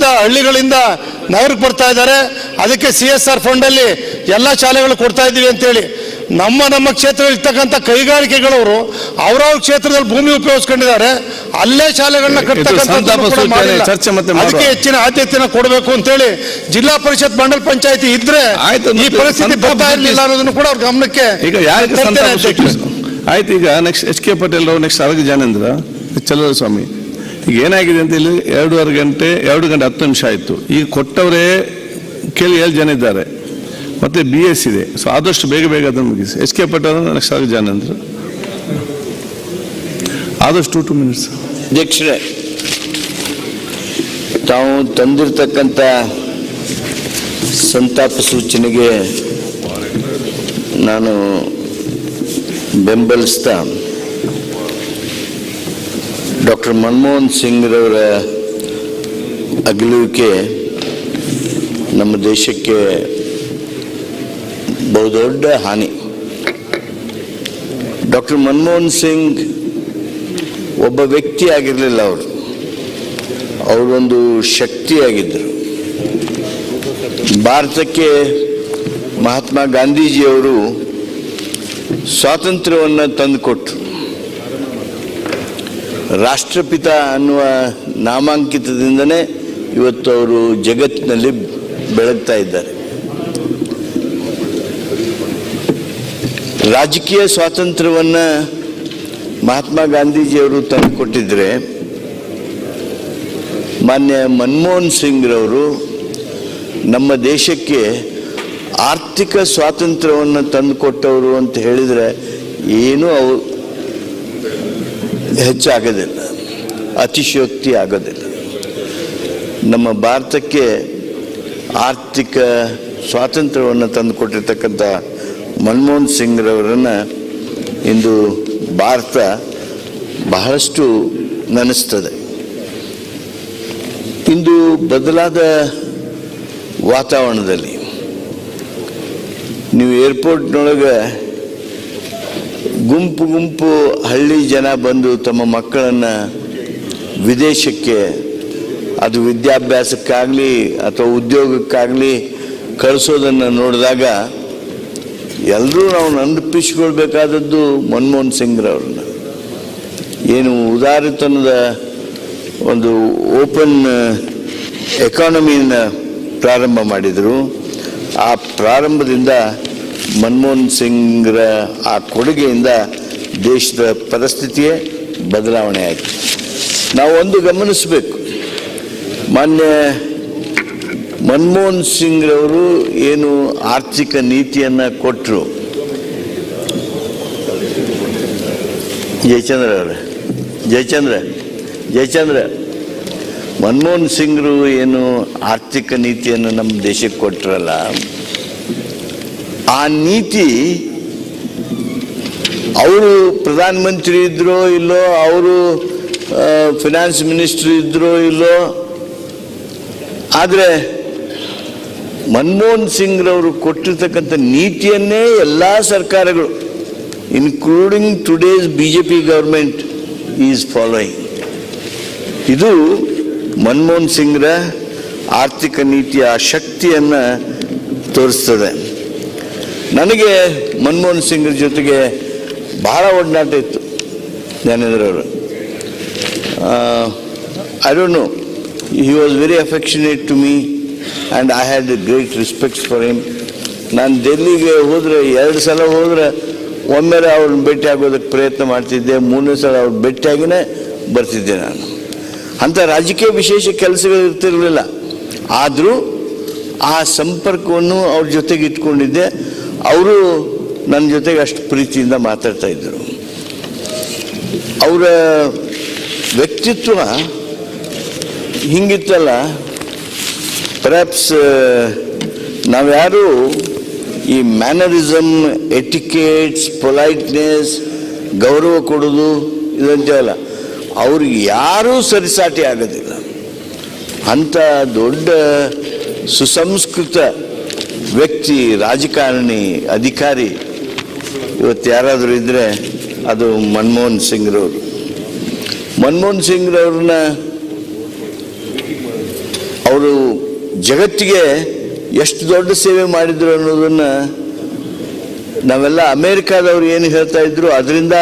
ಗ್ರಾಮಗಳಿಂದ ಹಳ್ಳಿಗಳಿಂದ ನಗರಕ್ಕೆ ಬರ್ತಾ ಇದ್ದಾರೆ. ಅದಕ್ಕೆ ಸಿ ಎಸ್ ಆರ್ ಫಂಡಲ್ಲಿ ಎಲ್ಲ ಶಾಲೆಗಳು ಕೊಡ್ತಾ ಇದ್ದೀವಿ ಅಂತೇಳಿ. ನಮ್ಮ ನಮ್ಮ ಕ್ಷೇತ್ರದಲ್ಲಿ ಇರ್ತಕ್ಕಂಥ ಕೈಗಾರಿಕೆಗಳವರು ಅವರವ್ರ ಕ್ಷೇತ್ರದಲ್ಲಿ ಭೂಮಿ ಉಪಯೋಗಿಸ್ಕೊಂಡಿದ್ದಾರೆ. ಅಲ್ಲೇ ಶಾಲೆಗಳನ್ನ ಮತ್ತೆ ಅದಕ್ಕೆ ಹೆಚ್ಚಿನ ಆದ್ಯತೆಯನ್ನು ಕೊಡಬೇಕು ಅಂತೇಳಿ ಜಿಲ್ಲಾ ಪರಿಷತ್ ಮಂಡಲ ಪಂಚಾಯತಿ ಇದ್ರೆ ಈ ಪರಿಸ್ಥಿತಿ ಬರ್ತಾ ಇರಲಿಲ್ಲ ಅನ್ನೋದನ್ನು ಕೂಡ ಅವ್ರ ಗಮನಕ್ಕೆ ಆಯ್ತು ಈಗ ನೆಕ್ಸ್ಟ್ ಎಚ್ ಕೆ ಪಟೇಲ್ ಅವರು ನೆಕ್ಸ್ಟ್ ಅರಗ ಜಾನೇಂದ್ರ. ಚಲುವ ಸ್ವಾಮಿ. ಈಗ ಏನಾಗಿದೆ ಅಂತ ಇಲ್ಲಿ ಎರಡೂವರೆ ಗಂಟೆ, ಎರಡು ಗಂಟೆ ಹತ್ತು ನಿಮಿಷ ಆಯಿತು. ಈಗ ಕೊಟ್ಟವರೇ ಕೇಳಿ ಏಳು ಜನ ಇದ್ದಾರೆ. ಮತ್ತೆ ಬಿ ಎಸ್ ಇದೆ. ಸೊ ಆದಷ್ಟು ಬೇಗ ಬೇಗ ಅದನ್ನು ಮುಗಿಸಿ. ಎಚ್ ಕೆ ಪಟೇಲ್ ನೆಕ್ಸ್ಟ್ ಜನ ಅಂದರು. ಆದಷ್ಟು ಟು ಟು ಮಿನಿಟ್ಸ್ ಅಧ್ಯಕ್ಷರೇ, ತಾವು ತಂದಿರತಕ್ಕಂಥ ಸಂತಾಪ ಸೂಚನೆಗೆ ನಾನು ಬೆಂಬಲಿಸ್ತಾ ಡಾಕ್ಟರ್ ಮನಮೋಹನ್ ಸಿಂಗ್ರವರ ಅಗಲುವಿಕೆ ನಮ್ಮ ದೇಶಕ್ಕೆ ಬಹುದೊಡ್ಡ ಹಾನಿ. ಡಾಕ್ಟರ್ ಮನಮೋಹನ್ ಸಿಂಗ್ ಒಬ್ಬ ವ್ಯಕ್ತಿ ಆಗಿರಲಿಲ್ಲ ಅವರು. ಅವರೊಂದು ಶಕ್ತಿಯಾಗಿದ್ದರು. ಭಾರತಕ್ಕೆ ಮಹಾತ್ಮ ಗಾಂಧೀಜಿಯವರು ಸ್ವಾತಂತ್ರ್ಯವನ್ನು ತಂದುಕೊಟ್ರು. ರಾಷ್ಟ್ರಪಿತ ಅನ್ನುವ ನಾಮಾಂಕಿತದಿಂದನೇ ಇವತ್ತು ಅವರು ಜಗತ್ತಿನಲ್ಲಿ ಬೆಳಗ್ತಾ ಇದ್ದಾರೆ. ರಾಜಕೀಯ ಸ್ವಾತಂತ್ರ್ಯವನ್ನು ಮಹಾತ್ಮ ಗಾಂಧೀಜಿಯವರು ತಂದುಕೊಟ್ಟಿದ್ರೆ ಮಾನ್ಯ ಮನಮೋಹನ್ ಸಿಂಗ್ರವರು ನಮ್ಮ ದೇಶಕ್ಕೆ ಆರ್ಥಿಕ ಸ್ವಾತಂತ್ರ್ಯವನ್ನು ತಂದುಕೊಟ್ಟವರು ಅಂತ ಹೇಳಿದರೆ ಏನೂ ಅವು ಹೆಚ್ಚಾಗೋದಿಲ್ಲ, ಅತಿಶಯೋಕ್ತಿ ಆಗೋದಿಲ್ಲ. ನಮ್ಮ ಭಾರತಕ್ಕೆ ಆರ್ಥಿಕ ಸ್ವಾತಂತ್ರ್ಯವನ್ನು ತಂದುಕೊಟ್ಟಿರ್ತಕ್ಕಂಥ ಮನಮೋಹನ್ ಸಿಂಗ್ರವರನ್ನು ಇಂದು ಭಾರತ ಬಹಳಷ್ಟು ನೆನೆಸ್ತದೆ. ಇಂದು ಬದಲಾದ ವಾತಾವರಣದಲ್ಲಿ ನೀವು ಏರ್ಪೋರ್ಟ್ನೊಳಗೆ ಗುಂಪು ಗುಂಪು ಹಳ್ಳಿ ಜನ ಬಂದು ತಮ್ಮ ಮಕ್ಕಳನ್ನು ವಿದೇಶಕ್ಕೆ, ಅದು ವಿದ್ಯಾಭ್ಯಾಸಕ್ಕಾಗಲಿ ಅಥವಾ ಉದ್ಯೋಗಕ್ಕಾಗಲಿ ಕಳಿಸೋದನ್ನು ನೋಡಿದಾಗ ಎಲ್ಲರೂ ನಾವು ನೆನಪಿಸ್ಕೊಳ್ಬೇಕಾದದ್ದು ಮನಮೋಹನ್ ಸಿಂಗ್ರವ್ರನ್ನ. ಏನು ಉದಾರತನದ ಒಂದು ಓಪನ್ ಎಕಾನಮಿಯನ್ನು ಪ್ರಾರಂಭ ಮಾಡಿದರು. ಆ ಪ್ರಾರಂಭದಿಂದ ಮನಮೋಹನ್ ಸಿಂಗ್ರ ಆ ಕೊಡುಗೆಯಿಂದ ದೇಶದ ಪರಿಸ್ಥಿತಿಯೇ ಬದಲಾವಣೆ ಆಯಿತು. ನಾವು ಒಂದು ಗಮನಿಸಬೇಕು. ಮಾನ್ಯ ಮನಮೋಹನ್ ಸಿಂಗ್ರವರು ಏನು ಆರ್ಥಿಕ ನೀತಿಯನ್ನು ಕೊಟ್ಟರು ಜಯಚಂದ್ರ ಅವರೇ, ಜಯಚಂದ್ರ ಜಯಚಂದ್ರ. ಮನಮೋಹನ್ ಸಿಂಗ್ರು ಏನು ಆರ್ಥಿಕ ನೀತಿಯನ್ನು ನಮ್ಮ ದೇಶಕ್ಕೆ ಕೊಟ್ಟರಲ್ಲ ಆ ನೀತಿ ಅವರು ಪ್ರಧಾನಮಂತ್ರಿ ಇದ್ರೋ ಇಲ್ಲೋ, ಅವರು ಫಿನಾನ್ಸ್ ಮಿನಿಸ್ಟ್ರಿ ಇದ್ರೋ ಇಲ್ಲೋ. ಆದರೆ ಮನಮೋಹನ್ ಸಿಂಗ್ರವರು ಕೊಟ್ಟಿರ್ತಕ್ಕಂಥ ನೀತಿಯನ್ನೇ ಎಲ್ಲ ಸರ್ಕಾರಗಳು including today's B J P government is following ಇದು ಮನಮೋಹನ್ ಸಿಂಗ್ರ ಆರ್ಥಿಕ ನೀತಿಯ ಶಕ್ತಿಯನ್ನು ತೋರಿಸ್ತದೆ. ನನಗೆ ಮನಮೋಹನ್ ಸಿಂಗ್ರ ಜೊತೆಗೆ ಬಹಳ ಒಡನಾಟ ಇತ್ತು ಜ್ಞಾನೇಂದ್ರ ಅವರು. I don't know he was very affectionate to me and I had great respects for him ನಾನು ಡೆಲ್ಲಿಗೆ ಹೋದರೆ, ಎರಡು ಸಲ ಹೋದರೆ ಒಮ್ಮೆಲೆ ಅವ್ರನ್ನ ಭೇಟಿ ಆಗೋದಕ್ಕೆ ಪ್ರಯತ್ನ ಮಾಡ್ತಿದ್ದೆ, ಮೂರನೇ ಸಲ ಅವ್ರು ಭೇಟಿಯಾಗಿನೇ ಬರ್ತಿದ್ದೆ ನಾನು. ಅಂಥ ರಾಜಕೀಯ ವಿಶೇಷ ಕೆಲಸಗಳು ಇರ್ತಿರಲಿಲ್ಲ. ಆದರೂ ಆ ಸಂಪರ್ಕವನ್ನು ಅವ್ರ ಜೊತೆಗೆ ಇಟ್ಕೊಂಡಿದ್ದೆ. ಅವರು ನನ್ನ ಜೊತೆಗೆ ಅಷ್ಟು ಪ್ರೀತಿಯಿಂದ ಮಾತಾಡ್ತಾ ಇದ್ದರು. ಅವರ ವ್ಯಕ್ತಿತ್ವ ಹಿಂಗಿತ್ತಲ್ಲ. ಪರ್ಯಾಪ್ಸ್ ನಾವ್ಯಾರು ಈ ಮ್ಯಾನರಿಸಮ್ ಎಟಿಕೇಟ್ಸ್ ಪೊಲೈಟ್ನೆಸ್ ಗೌರವ ಕೊಡೋದು ಇದಂತೇವಲ್ಲ ಅವ್ರಿಗೆ ಯಾರೂ ಸರಿಸಾಟಿ ಆಗೋದಿಲ್ಲ. ಅಂಥ ದೊಡ್ಡ ಸುಸಂಸ್ಕೃತ ವ್ಯಕ್ತಿ, ರಾಜಕಾರಣಿ, ಅಧಿಕಾರಿ, ಇವತ್ತು ಯಾರಾದರೂ ಇದ್ದರೆ ಅದು ಮನಮೋಹನ್ ಸಿಂಗ್ರವರು. ಮನಮೋಹನ್ ಸಿಂಗ್ರವ್ರನ್ನ ಅವರು ಜಗತ್ತಿಗೆ ಎಷ್ಟು ದೊಡ್ಡ ಸೇವೆ ಮಾಡಿದ್ರು ಅನ್ನೋದನ್ನು ನಾವೆಲ್ಲ ಅಮೇರಿಕಾದವ್ರು ಏನು ಹೇಳ್ತಾ ಇದ್ರು ಅದರಿಂದ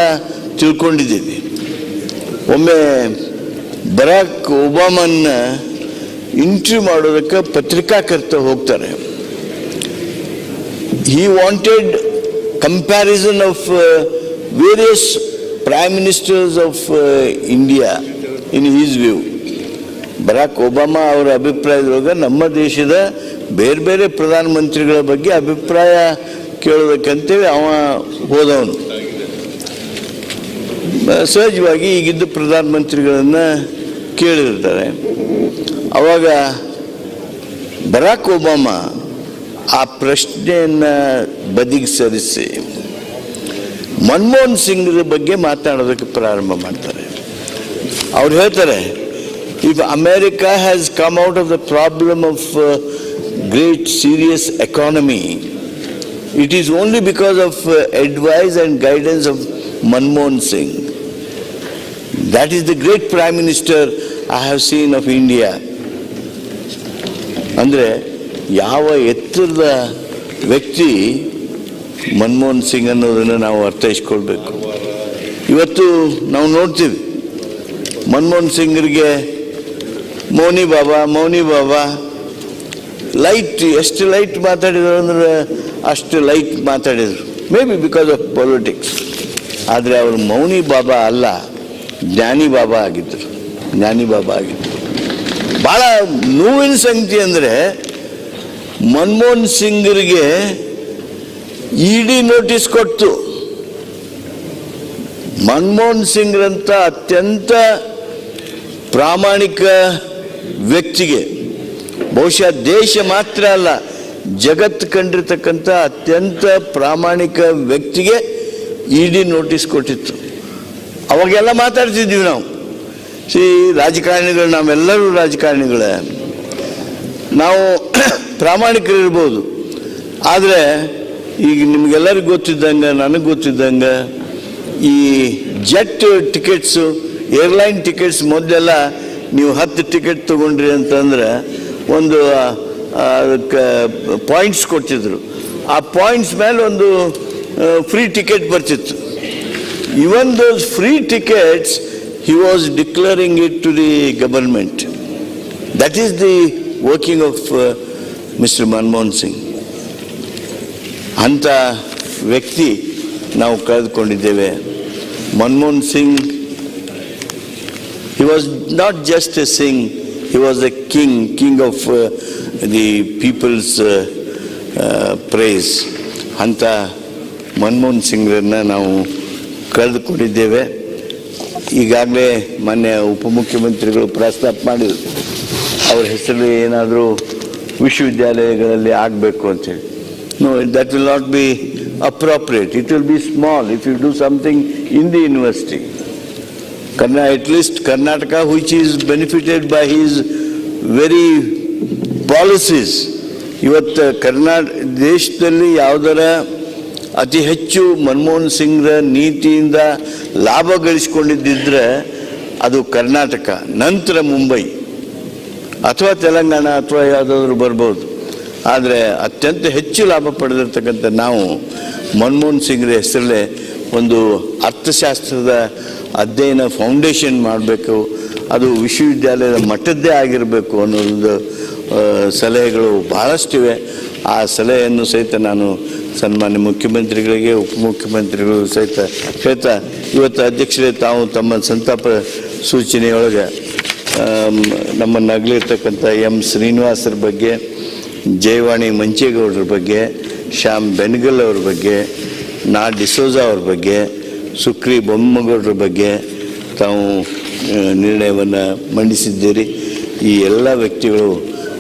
ತಿಳ್ಕೊಂಡಿದ್ದೀವಿ. ಒಮ್ಮೆ ಬರಾಕ್ ಒಬಾಮನ್ನ ಇಂಟ್ರ್ಯೂ ಮಾಡೋದಕ್ಕೆ ಪತ್ರಿಕಾಕರ್ತ ಹೋಗ್ತಾರೆ. He wanted comparison of uh, various prime ministers of uh, India in his view. Barack Obama ಅವರ ಅಭಿಪ್ರಾಯದೊಳಗೆ ನಮ್ಮ ದೇಶದ ಬೇರೆ ಬೇರೆ ಪ್ರಧಾನಮಂತ್ರಿಗಳ ಬಗ್ಗೆ ಅಭಿಪ್ರಾಯ ಕೇಳಬೇಕಂತೇಳಿ ಅವ ಹೋದವನು ಸಹಜವಾಗಿ ಈಗಿದ್ದ ಪ್ರಧಾನಮಂತ್ರಿಗಳನ್ನು ಕೇಳಿರ್ತಾರೆ ಅವಾಗ ಬರಾಕ್ ಒಬಾಮಾ ಆ ಪ್ರಶ್ನೆಯನ್ನು ಬದಿಗೆ ಸರಿಸಿ ಮನಮೋಹನ್ ಸಿಂಗ್ ಬಗ್ಗೆ ಮಾತಾಡೋದಕ್ಕೆ ಪ್ರಾರಂಭ ಮಾಡ್ತಾರೆ. ಅವ್ರು ಹೇಳ್ತಾರೆ if America has come out of the problem of great serious economy it is only because of advice and guidance of Manmohan Singh that is the great prime minister I have seen of India ಅಂದರೆ, ಯಾವ ಎತ್ತರದ ವ್ಯಕ್ತಿ ಮನಮೋಹನ್ ಸಿಂಗ್ ಅನ್ನೋದನ್ನು ನಾವು ಅರ್ಥೈಸ್ಕೊಳ್ಬೇಕು. ಇವತ್ತು ನಾವು ನೋಡ್ತೀವಿ, ಮನಮೋಹನ್ ಸಿಂಗ್ರಿಗೆ, ಮೌನಿ ಬಾಬಾ ಮೌನಿ ಬಾಬಾ, ಲೈಟ್, ಎಷ್ಟು ಲೈಟ್ ಮಾತಾಡಿದರು ಅಂದ್ರೆ ಅಷ್ಟು ಲೈಟ್ ಮಾತಾಡಿದರು. May be because of politics ಆದರೆ ಅವರು ಮೌನಿ ಬಾಬಾ ಅಲ್ಲ, ಜ್ಞಾನಿ ಬಾಬಾ ಆಗಿದ್ದರು ಜ್ಞಾನಿ ಬಾಬಾ ಆಗಿದ್ದರು ಭಾಳ ನೋವಿನ ಸಂಗತಿ ಅಂದರೆ ಮನಮೋಹನ್ ಸಿಂಗ್ರಿಗೆ ಇಡಿ ನೋಟಿಸ್ ಕೊಟ್ಟು ಮನಮೋಹನ್ ಸಿಂಗ್ರಂತ ಅತ್ಯಂತ ಪ್ರಾಮಾಣಿಕ ವ್ಯಕ್ತಿಗೆ, ಬಹುಶಃ ದೇಶ ಮಾತ್ರ ಅಲ್ಲ ಜಗತ್ತು ಕಂಡಿರ್ತಕ್ಕಂಥ ಅತ್ಯಂತ ಪ್ರಾಮಾಣಿಕ ವ್ಯಕ್ತಿಗೆ ಇಡಿ ನೋಟಿಸ್ ಕೊಟ್ಟಿತ್ತು. ಅವಾಗೆಲ್ಲ ಮಾತಾಡ್ತಿದ್ವಿ ನಾವು. ಸಿ ರಾಜಕಾರಣಿಗಳು, ನಾವೆಲ್ಲರೂ ರಾಜಕಾರಣಿಗಳೇ. ನಾವು ಪ್ರಾಮಾಣಿಕರಿರ್ಬೋದು ಆದರೆ ಈಗ ನಿಮಗೆಲ್ಲರಿಗೂ ಗೊತ್ತಿದ್ದಂಗೆ, ನನಗೆ ಗೊತ್ತಿದ್ದಂಗೆ, ಈ ಜೆಟ್ ಟಿಕೆಟ್ಸು, ಏರ್ಲೈನ್ ಟಿಕೆಟ್ಸ್ ಮೊದಲೆಲ್ಲ ನೀವು ಹತ್ತು ಟಿಕೆಟ್ ತೊಗೊಂಡ್ರಿ ಅಂತಂದ್ರೆ ಒಂದು ಅದಕ್ಕೆ ಪಾಯಿಂಟ್ಸ್ ಕೊಡ್ತಿದ್ರು. ಆ ಪಾಯಿಂಟ್ಸ್ ಮೇಲೆ ಒಂದು ಫ್ರೀ ಟಿಕೆಟ್ ಬರ್ತಿತ್ತು. Even those free tickets he was declaring it to the government that is the working of uh, Manmohan Singh. ಅಂಥ ವ್ಯಕ್ತಿ ನಾವು ಕಳೆದುಕೊಂಡಿದ್ದೇವೆ. Manmohan Singh he was not just a Singh he was a king king of the people's price ಅಂಥ ಮನಮೋಹನ್ ಸಿಂಗ್ರನ್ನ ನಾವು ಕಳೆದುಕೊಂಡಿದ್ದೇವೆ. ಈಗಾಗಲೇ ಮೊನ್ನೆ ಉಪಮುಖ್ಯಮಂತ್ರಿಗಳು ಪ್ರಸ್ತಾಪ ಮಾಡಿದರು. ಅವ್ರ ಹೆಸರಲ್ಲಿ ಏನಾದರೂ ವಿಶ್ವವಿದ್ಯಾಲಯಗಳಲ್ಲಿ ಆಗಬೇಕು ಅಂತೇಳಿ. No that will not be appropriate it will be small if you do something in the university ಕರ್ನಾ at least Karnataka which is benefited by his very policies ಇವತ್ತು ಕರ್ನಾಟಕ ದೇಶದಲ್ಲಿ ಯಾವುದರ ಅತಿ ಹೆಚ್ಚು ಮನಮೋಹನ್ ಸಿಂಗ್ರ ನೀತಿಯಿಂದ ಲಾಭ ಗಳಿಸ್ಕೊಂಡಿದ್ದಿದ್ರೆ ಅದು ಕರ್ನಾಟಕ, ನಂತರ ಮುಂಬೈ. ಅಥವಾ ತೆಲಂಗಾಣ ಅಥವಾ ಯಾವುದಾದ್ರೂ ಬರ್ಬೋದು. ಆದರೆ ಅತ್ಯಂತ ಹೆಚ್ಚು ಲಾಭ ಪಡೆದಿರ್ತಕ್ಕಂಥ ನಾವು ಮನಮೋಹನ್ ಸಿಂಗ್ರ ಹೆಸರಲ್ಲೇ ಒಂದು ಅರ್ಥಶಾಸ್ತ್ರದ ಅಧ್ಯಯನ ಫೌಂಡೇಶನ್ ಮಾಡಬೇಕು. ಅದು ವಿಶ್ವವಿದ್ಯಾಲಯದ ಮಟ್ಟದ್ದೇ ಆಗಿರಬೇಕು ಅನ್ನೋದೊಂದು ಸಲಹೆಗಳು ಬಹಳಷ್ಟಿವೆ. ಆ ಸಲಹೆಯನ್ನು ಸಹಿತ ನಾನು ಸನ್ಮಾನ್ಯ ಮುಖ್ಯಮಂತ್ರಿಗಳಿಗೆ, ಉಪಮುಖ್ಯಮಂತ್ರಿಗಳು ಸಹಿತ ಹೇಳ್ತಾ, ಇವತ್ತು ಅಧ್ಯಕ್ಷರೇ ತಾವು ತಮ್ಮ ಸಂತಾಪ ಸೂಚನೆಯೊಳಗೆ ಆಮ್, ನಮ್ಮನ್ನು ಅಗಲಿರ್ತಕ್ಕಂಥ ಎಂ ಶ್ರೀನಿವಾಸರ ಬಗ್ಗೆ ಜಯವಾಣಿ ಮಂಚೇಗೌಡರ ಬಗ್ಗೆ ಶ್ಯಾಮ್ ಬೆನಗಲ್ ಅವ್ರ ಬಗ್ಗೆ ನಾ ಡಿಸೋಜ ಅವ್ರ ಬಗ್ಗೆ ಸುಕ್ರಿ ಬೊಮ್ಮಗೌಡರ ಬಗ್ಗೆ ತಾವು ನಿರ್ಣಯವನ್ನು ಮಂಡಿಸಿದ್ದೀರಿ. ಈ ಎಲ್ಲ ವ್ಯಕ್ತಿಗಳು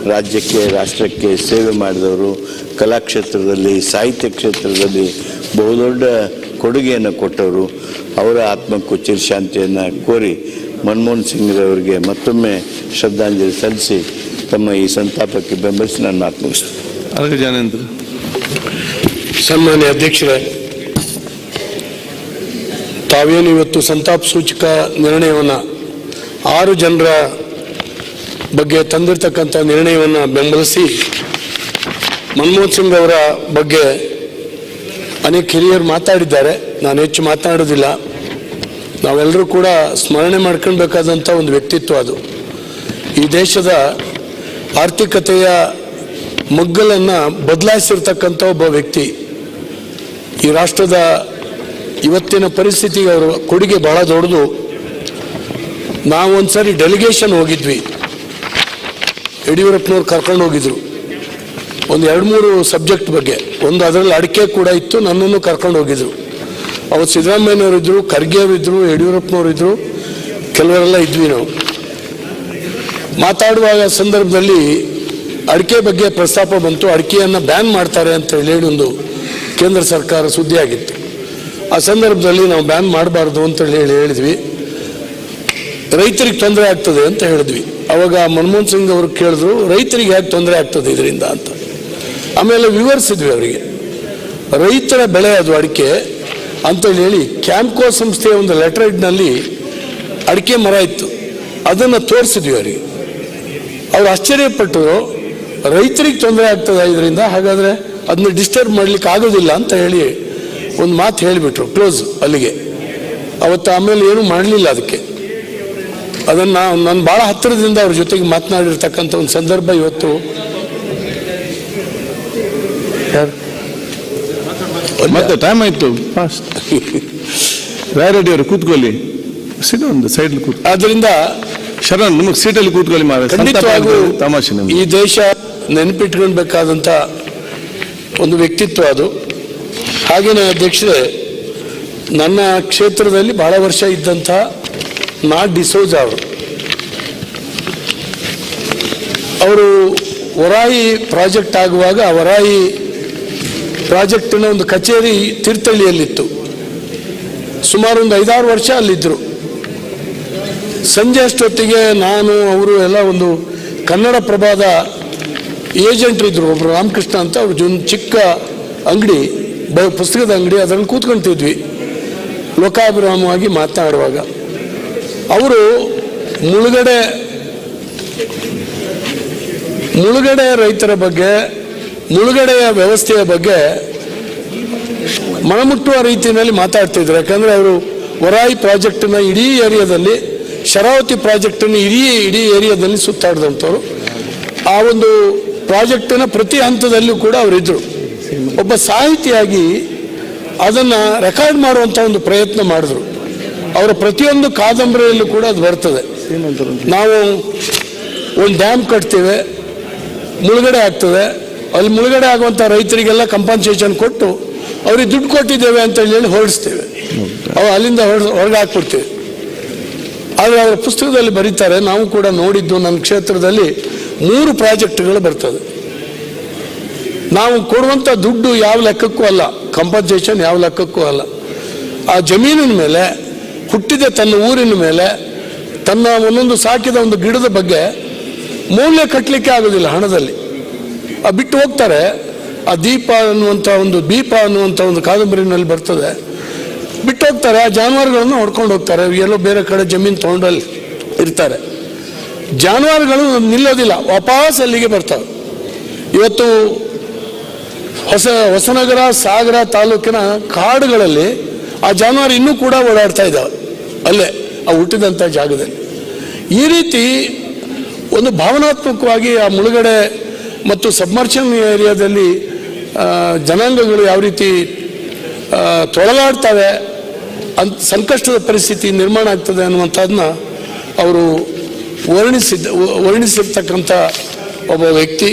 ರಾಜ್ಯಕ್ಕೆ ರಾಷ್ಟ್ರಕ್ಕೆ ಸೇವೆ ಮಾಡಿದವರು ಕಲಾಕ್ಷೇತ್ರದಲ್ಲಿ ಸಾಹಿತ್ಯ ಕ್ಷೇತ್ರದಲ್ಲಿ ಬಹುದೊಡ್ಡ ಕೊಡುಗೆಯನ್ನು ಕೊಟ್ಟವರು ಅವರ ಆತ್ಮಕ್ಕೂ ಚಿರಶಾಂತಿಯನ್ನು ಕೋರಿ ಮನಮೋಹನ್ ಸಿಂಗ್ರವರಿಗೆ ಮತ್ತೊಮ್ಮೆ ಶ್ರದ್ಧಾಂಜಲಿ ಸಲ್ಲಿಸಿ ತಮ್ಮ ಈ ಸಂತಾಪಕ್ಕೆ ಬೆಂಬಲಿಸಿ ನನ್ನ ಮಾತು ಮುಗಿಸ್ತೇನೆ ಸನ್ಮಾನ್ಯ ಅಧ್ಯಕ್ಷರೇ ತಾವೇನು ಇವತ್ತು ಸಂತಾಪ ಸೂಚಕ ನಿರ್ಣಯವನ್ನು ಆರು ಜನರ ಬಗ್ಗೆ ತಂದಿರತಕ್ಕಂಥ ನಿರ್ಣಯವನ್ನು ಬೆಂಬಲಿಸಿ ಮನಮೋಹನ್ ಸಿಂಗ್ ಅವರ ಬಗ್ಗೆ ಅನೇಕ ಹಿರಿಯರು ಮಾತಾಡಿದ್ದಾರೆ. ನಾನು ಹೆಚ್ಚು ಮಾತನಾಡೋದಿಲ್ಲ ನಾವೆಲ್ಲರೂ ಕೂಡ ಸ್ಮರಣೆ ಮಾಡ್ಕೊಳ್ಬೇಕಾದಂಥ ಒಂದು ವ್ಯಕ್ತಿತ್ವ ಅದು. ಈ ದೇಶದ ಆರ್ಥಿಕತೆಯ ಮಗ್ಗಲನ್ನು ಬದಲಾಯಿಸಿರ್ತಕ್ಕಂಥ ಒಬ್ಬ ವ್ಯಕ್ತಿ. ಈ ರಾಷ್ಟ್ರದ ಇವತ್ತಿನ ಪರಿಸ್ಥಿತಿಗೆ ಅವರು ಕೊಡುಗೆ ಬಹಳ ದೊಡ್ಡದು. ನಾವು ಸಾರಿ ಡೆಲಿಗೇಷನ್ ಹೋಗಿದ್ವಿ. ಯಡಿಯೂರಪ್ಪನವ್ರು ಕರ್ಕೊಂಡು ಹೋಗಿದ್ರು. ಒಂದು ಎರಡು ಮೂರು ಸಬ್ಜೆಕ್ಟ್ ಬಗ್ಗೆ. ಒಂದು ಅದರಲ್ಲಿ ಅಡಿಕೆ ಕೂಡ ಇತ್ತು, ನನ್ನನ್ನು ಕರ್ಕೊಂಡು ಹೋಗಿದ್ರು. ಅವತ್ತು ಸಿದ್ದರಾಮಯ್ಯನವರು ಇದ್ರು ಖರ್ಗೆ ಅವರಿದ್ದರು ಯಡಿಯೂರಪ್ಪನವರು ಇದ್ರು ಕೆಲವರೆಲ್ಲ ಇದ್ವಿ ನಾವು. ಮಾತಾಡುವಾಗ ಸಂದರ್ಭದಲ್ಲಿ ಅಡಿಕೆ ಬಗ್ಗೆ ಪ್ರಸ್ತಾಪ ಬಂತು, ಅಡಿಕೆಯನ್ನು ಬ್ಯಾನ್ ಮಾಡ್ತಾರೆ ಅಂತ ಹೇಳಿ ಒಂದು ಕೇಂದ್ರ ಸರ್ಕಾರ ಸುದ್ದಿ ಆಗಿತ್ತು. ಆ ಸಂದರ್ಭದಲ್ಲಿ ನಾವು ಬ್ಯಾನ್ ಮಾಡಬಾರ್ದು ಅಂತ ಹೇಳಿ ಹೇಳಿದ್ವಿ. ರೈತರಿಗೆ ತೊಂದರೆ ಆಗ್ತದೆ ಅಂತ ಹೇಳಿದ್ವಿ. ಅವಾಗ ಮನಮೋಹನ್ ಸಿಂಗ್ ಅವರು ಕೇಳಿದ್ರು, ರೈತರಿಗೆ ಯಾಕೆ ತೊಂದರೆ ಆಗ್ತದೆ ಇದರಿಂದ ಅಂತ. ಆಮೇಲೆ ವಿವರಿಸಿದ್ವಿ ಅವರಿಗೆ. ರೈತರ ಬೆಳೆ ಅದು ಅಡಿಕೆ ಅಂತೇಳಿ ಹೇಳಿ ಕ್ಯಾಂಪ್ಕೋ ಸಂಸ್ಥೆಯ ಒಂದು ಲೆಟರ್ನಲ್ಲಿ ಅಡಿಕೆ ಮರ ಇತ್ತು. ಅದನ್ನು ತೋರಿಸಿದ್ವಿ ಅವರಿಗೆ. ಅವ್ರು ಆಶ್ಚರ್ಯಪಟ್ಟು ರೈತರಿಗೆ ತೊಂದರೆ ಆಗ್ತದೆ ಇದರಿಂದ, ಹಾಗಾದರೆ ಅದನ್ನ ಡಿಸ್ಟರ್ಬ್ ಮಾಡಲಿಕ್ಕೆ ಆಗೋದಿಲ್ಲ ಅಂತ ಹೇಳಿ ಒಂದು ಮಾತು ಹೇಳಿಬಿಟ್ರು ಕ್ಲೋಸ್ ಅಲ್ಲಿಗೆ. ಅವತ್ತು ಆಮೇಲೆ ಏನು ಮಾಡಲಿಲ್ಲ ಅದಕ್ಕೆ. ಅದನ್ನು ನಾನು ಭಾಳ ಹತ್ತಿರದಿಂದ ಅವ್ರ ಜೊತೆಗೆ ಮಾತನಾಡಿರ್ತಕ್ಕಂಥ ಒಂದು ಸಂದರ್ಭ ಇವತ್ತು. ಯಾರು? ಮತ್ತೆ ಟೈಮ್ ಆಯ್ತು. ಫಾಸ್ಟ್ ರಾಯರೆಡ್ಡಿ ಅವರು ಕೂತ್ಕೊಳ್ಳಿ. ಸೀಟ್ ಒಂದು ಸೈಡ್ ಕೂತ್ ಆದ್ರಿಂದ ಶರಣ್ ನಿಮಗೆ ಸೀಟಲ್ಲಿ ಕೂತ್ಕೊಳ್ಳಿ ಖಂಡಿತವಾಗೂ ತಮಾಷೆ ಈ ದೇಶ ನೆನಪಿಟ್ಕೊಳ್ಬೇಕಾದಂಥ ಒಂದು ವ್ಯಕ್ತಿತ್ವ ಅದು. ಹಾಗೇನೆ ಅಧ್ಯಕ್ಷರೇ ನನ್ನ ಕ್ಷೇತ್ರದಲ್ಲಿ ಬಹಳ ವರ್ಷ ಇದ್ದಂಥ ನಾ ಡಿಸೋಜ ಅವರು. ಅವರು ವರಾಯಿ ಪ್ರಾಜೆಕ್ಟ್ ಆಗುವಾಗ ವರಾಯಿ ಪ್ರಾಜೆಕ್ಟಿನ ಒಂದು ಕಚೇರಿ ತೀರ್ಥಹಳ್ಳಿಯಲ್ಲಿತ್ತು ಸುಮಾರು ಒಂದು ಐದಾರು ವರ್ಷ ಅಲ್ಲಿದ್ದರು. ಸಂಜೆ ಅಷ್ಟೊತ್ತಿಗೆ ನಾನು, ಅವರು ಎಲ್ಲ ಒಂದು ಕನ್ನಡ ಪ್ರಭಾದ ಏಜೆಂಟ್ ಇದ್ರು, ಒಬ್ರು ರಾಮಕೃಷ್ಣ ಅಂತ, ಅವ್ರು ಚಿಕ್ಕ ಅಂಗಡಿ, ಬ, ಪುಸ್ತಕದ ಅಂಗಡಿ, ಅದರಲ್ಲಿ ಕೂತ್ಕೊಳ್ತಿದ್ವಿ ಲೋಕಾಭಿರಾಮವಾಗಿ ಮಾತನಾಡುವಾಗ ಅವರು ಮುಳುಗಡೆ ಮುಳುಗಡೆ ರೈತರ ಬಗ್ಗೆ ಮುಳುಗಡೆಯ ವ್ಯವಸ್ಥೆಯ ಬಗ್ಗೆ ಮನಮುಟ್ಟುವ ರೀತಿಯಲ್ಲಿ ಮಾತಾಡ್ತಿದ್ರು. ಯಾಕಂದ್ರೆ ಅವರು ವರಾಯಿ ಪ್ರಾಜೆಕ್ಟ್ನ ಇಡೀ ಏರಿಯಾದಲ್ಲಿ ಶರಾವತಿ ಪ್ರಾಜೆಕ್ಟನ್ನು ಇಡೀ ಇಡೀ ಏರಿಯಾದಲ್ಲಿ ಸುತ್ತಾಡಿದಂಥವ್ರು. ಆ ಒಂದು ಪ್ರಾಜೆಕ್ಟನ್ನು ಪ್ರತಿ ಹಂತದಲ್ಲೂ ಕೂಡ ಅವರಿದ್ದರು ಒಬ್ಬ ಸಾಹಿತಿಯಾಗಿ ಅದನ್ನು ರೆಕಾರ್ಡ್ ಮಾಡುವಂಥ ಒಂದು ಪ್ರಯತ್ನ ಮಾಡಿದ್ರು. ಅವರ ಪ್ರತಿಯೊಂದು ಕಾದಂಬರಿಯಲ್ಲೂ ಕೂಡ ಅದು ಬರ್ತದೆ. ನಾವು ಒಂದು ಡ್ಯಾಮ್ ಕಟ್ತೇವೆ ಮುಳುಗಡೆ ಆಗ್ತದೆ ಅಲ್ಲಿ ಮುಳುಗಡೆ ಆಗುವಂಥ ರೈತರಿಗೆಲ್ಲ ಕಂಪನ್ಸೇಷನ್ ಕೊಟ್ಟು ಅವ್ರಿಗೆ ದುಡ್ಡು ಕೊಟ್ಟಿದ್ದೇವೆ ಅಂತ ಹೇಳಿ ಹೊರಡಿಸ್ತೇವೆ. ಅವು ಅಲ್ಲಿಂದ ಹೊರ ಹೊರಗೆ ಹಾಕ್ಬಿಡ್ತೇವೆ ಆದರೆ ಅವರ ಪುಸ್ತಕದಲ್ಲಿ ಬರೀತಾರೆ, ನಾವು ಕೂಡ ನೋಡಿದ್ದು ನಮ್ಮ ಕ್ಷೇತ್ರದಲ್ಲಿ ಮೂರು ಪ್ರಾಜೆಕ್ಟ್ಗಳು ಬರ್ತದೆ. ನಾವು ಕೊಡುವಂಥ ದುಡ್ಡು ಯಾವ ಲೆಕ್ಕಕ್ಕೂ ಅಲ್ಲ ಕಂಪನ್ಸೇಷನ್ ಯಾವ ಲೆಕ್ಕಕ್ಕೂ ಅಲ್ಲ. ಆ ಜಮೀನಿನ ಮೇಲೆ, ಹುಟ್ಟಿದ ತನ್ನ ಊರಿನ ಮೇಲೆ, ತನ್ನ ಒಂದೊಂದು ಸಾಕಿದ ಒಂದು ಗಿಡದ ಬಗ್ಗೆ ಮೌಲ್ಯ ಕಟ್ಟಲಿಕ್ಕೆ ಆಗೋದಿಲ್ಲ ಹಣದಲ್ಲಿ. ಬಿಟ್ಟು ಹೋಗ್ತಾರೆ. ಆ ದೀಪ ಅನ್ನುವಂಥ ಒಂದು ದೀಪ ಅನ್ನುವಂಥ ಒಂದು ಕಾದಂಬರಿನಲ್ಲಿ ಬರ್ತದೆ. ಬಿಟ್ಟು ಹೋಗ್ತಾರೆ, ಆ ಜಾನುವಾರುಗಳನ್ನು ಹೊಡ್ಕೊಂಡು ಹೋಗ್ತಾರೆ. ಎಲ್ಲೋ ಬೇರೆ ಕಡೆ ಜಮೀನು ತೊಗೊಂಡಲ್ಲಿ ಇರ್ತಾರೆ. ಜಾನುವಾರುಗಳು ನಿಲ್ಲೋದಿಲ್ಲ, ವಾಪಸ್ ಅಲ್ಲಿಗೆ ಬರ್ತವೆ. ಇವತ್ತು ಹೊಸ, ಹೊಸನಗರ, ಸಾಗರ ತಾಲೂಕಿನ ಕಾಡುಗಳಲ್ಲಿ ಆ ಜಾನುವಾರು ಇನ್ನೂ ಕೂಡ ಓಡಾಡ್ತಾ ಇದ್ದಾವೆ. ಅಲ್ಲೇ, ಆ ಹುಟ್ಟಿದಂಥ ಜಾಗದಲ್ಲಿ. ಈ ರೀತಿ ಒಂದು ಭಾವನಾತ್ಮಕವಾಗಿ ಆ ಮುಳುಗಡೆ ಮತ್ತು ಸಬ್ಮರ್ಷನ್ ಏರಿಯಾದಲ್ಲಿ ಜನಾಂಗಗಳು ಯಾವ ರೀತಿ ತೊಳಲಾಡ್ತವೆ ಅಂತ ಸಂಕಷ್ಟದ ಪರಿಸ್ಥಿತಿ ನಿರ್ಮಾಣ ಆಗ್ತದೆ ಅನ್ನುವಂಥದ್ದನ್ನ ಅವರು ವರ್ಣಿಸಿದ್ದ ವರ್ಣಿಸಿರ್ತಕ್ಕಂಥ ಒಬ್ಬ ವ್ಯಕ್ತಿ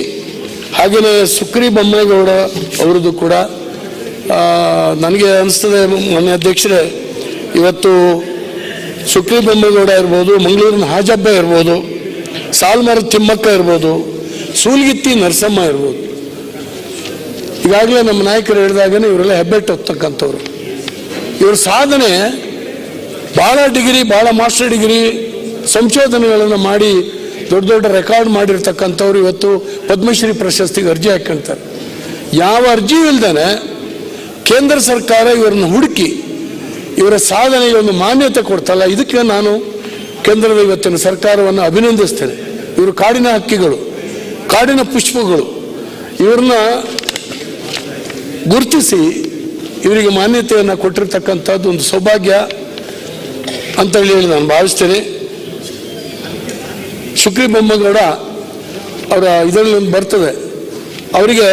ಹಾಗೆಯೇ ಸುಕ್ರಿ ಬೊಮ್ಮೇಗೌಡ ಅವರದ್ದು ಕೂಡ ನನಗೆ ಅನಿಸ್ತದೆ ಮೊನ್ನೆ ಅಧ್ಯಕ್ಷರೇ, ಇವತ್ತು ಸುಕ್ರಿ ಬೊಮ್ಮೇಗೌಡ ಇರ್ಬೋದು, ಮಂಗಳೂರಿನ ಹಾಜಬ್ಬ ಇರ್ಬೋದು, ಸಾಲ್ಮರ ತಿಮ್ಮಕ್ಕ ಇರ್ಬೋದು ಸೂಲ್ಗಿತ್ತಿ ನರಸಮ್ಮ ಇರ್ಬೋದು. ಈಗಾಗಲೇ ನಮ್ಮ ನಾಯಕರು ಹೇಳಿದಾಗನೇ ಇವರೆಲ್ಲ ಹೆಬ್ಬೆಟ್ಟು ಹೊತ್ತಕ್ಕಂಥವ್ರು. ಇವ್ರ ಸಾಧನೆ ಭಾಳ ಡಿಗ್ರಿ, ಭಾಳ ಮಾಸ್ಟರ್ ಡಿಗ್ರಿ ಸಂಶೋಧನೆಗಳನ್ನು ಮಾಡಿ ದೊಡ್ಡ ದೊಡ್ಡ ರೆಕಾರ್ಡ್ ಮಾಡಿರ್ತಕ್ಕಂಥವ್ರು ಇವತ್ತು ಪದ್ಮಶ್ರೀ ಪ್ರಶಸ್ತಿಗೆ ಅರ್ಜಿ ಹಾಕ್ಕೊಂತಾರೆ ಯಾವ ಅರ್ಜಿಯೂ ಇಲ್ದಾನೆ ಕೇಂದ್ರ ಸರ್ಕಾರ ಇವರನ್ನ ಹುಡುಕಿ ಇವರ ಸಾಧನೆಗೆ ಒಂದು ಮಾನ್ಯತೆ ಕೊಡ್ತಲ್ಲ, ಇದಕ್ಕೆ ನಾನು ಕೇಂದ್ರದ ಇವತ್ತಿನ ಸರ್ಕಾರವನ್ನು ಅಭಿನಂದಿಸ್ತೇನೆ. ಇವರು ಕಾಡಿನ ಹಕ್ಕಿಗಳು. ಕಾಡಿನ ಪುಷ್ಪಗಳು. ಇವ್ರನ್ನ ಗುರುತಿಸಿ ಇವರಿಗೆ ಮಾನ್ಯತೆಯನ್ನು ಕೊಟ್ಟಿರ್ತಕ್ಕಂಥದ್ದು ಒಂದು ಸೌಭಾಗ್ಯ ಅಂತ ಹೇಳಿ ನಾನು ಭಾವಿಸ್ತೇನೆ. ಶುಕ್ರಿ ಬೊಮ್ಮಗೌಡ ಅವರ ಇದರಲ್ಲಿ ಒಂದು ಬರ್ತದೆ. ಅವರಿಗೆ